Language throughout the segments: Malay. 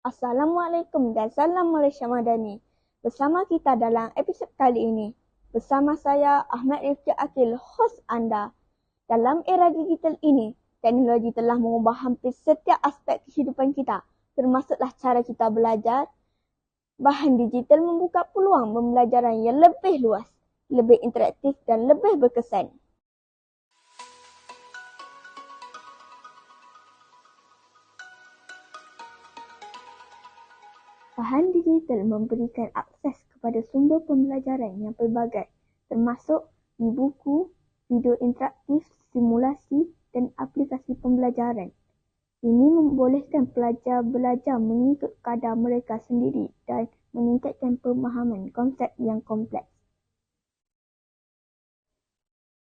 Assalamualaikum dan salam Malaysia Madani. Bersama kita dalam episod kali ini. Bersama saya Ahmad Rifki Akil, hos anda. Dalam era digital ini, teknologi telah mengubah hampir setiap aspek kehidupan kita, termasuklah cara kita belajar. Bahan digital membuka peluang pembelajaran yang lebih luas, lebih interaktif dan lebih berkesan. Bahan digital memberikan akses kepada sumber pembelajaran yang pelbagai termasuk e-buku, video interaktif, simulasi dan aplikasi pembelajaran. Ini membolehkan pelajar belajar mengikut kadar mereka sendiri dan meningkatkan pemahaman konsep yang kompleks.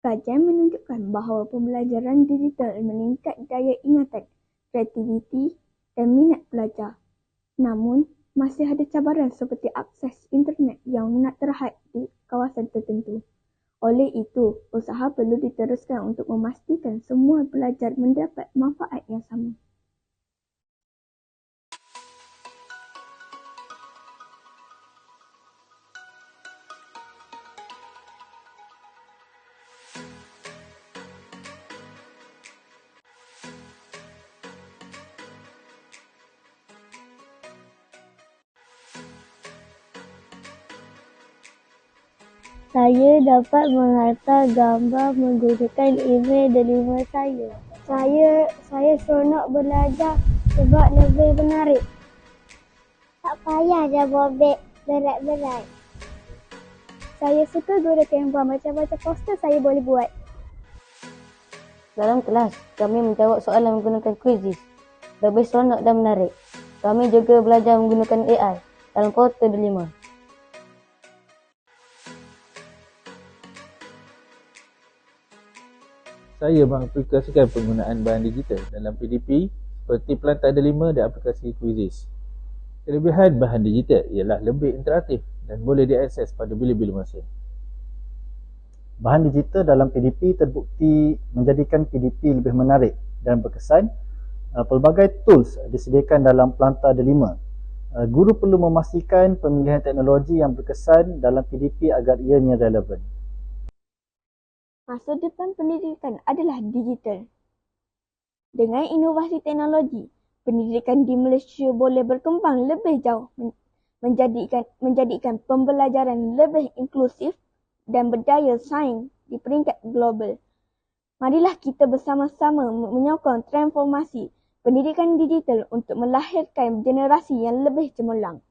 Kajian menunjukkan bahawa pembelajaran digital meningkat daya ingatan, kreativiti dan minat pelajar. Namun, masih ada cabaran seperti akses internet yang nak terhad di kawasan tertentu. Oleh itu, usaha perlu diteruskan untuk memastikan semua pelajar mendapat manfaat yang sama. Saya dapat menghantar gambar menggunakan email delima saya. Saya saya seronok belajar sebab lebih menarik. Tak payah dah beg berat-berat. Saya suka guna Canva. Macam-macam poster saya boleh buat. Dalam kelas, kami menjawab soalan menggunakan kuisis. Lebih seronok dan menarik. Kami juga belajar menggunakan AI dalam Portal Delima. Saya mengaplikasikan penggunaan bahan digital dalam PDP seperti Pelantar ada 5 dan aplikasi Quizzes. Kelebihan bahan digital ialah lebih interaktif dan boleh diakses pada bila-bila masa. Bahan digital dalam PDP terbukti menjadikan PDP lebih menarik dan berkesan. Uh, pelbagai tools disediakan dalam ada 5. Uh, guru perlu memastikan pemilihan teknologi yang berkesan dalam PDP agar ianya relevan. Masa depan pendidikan adalah digital. Dengan inovasi teknologi, pendidikan di Malaysia boleh berkembang lebih jauh menjadikan menjadikan pembelajaran lebih inklusif dan berdaya saing di peringkat global. Marilah kita bersama-sama menyokong transformasi pendidikan digital untuk melahirkan generasi yang lebih cemerlang.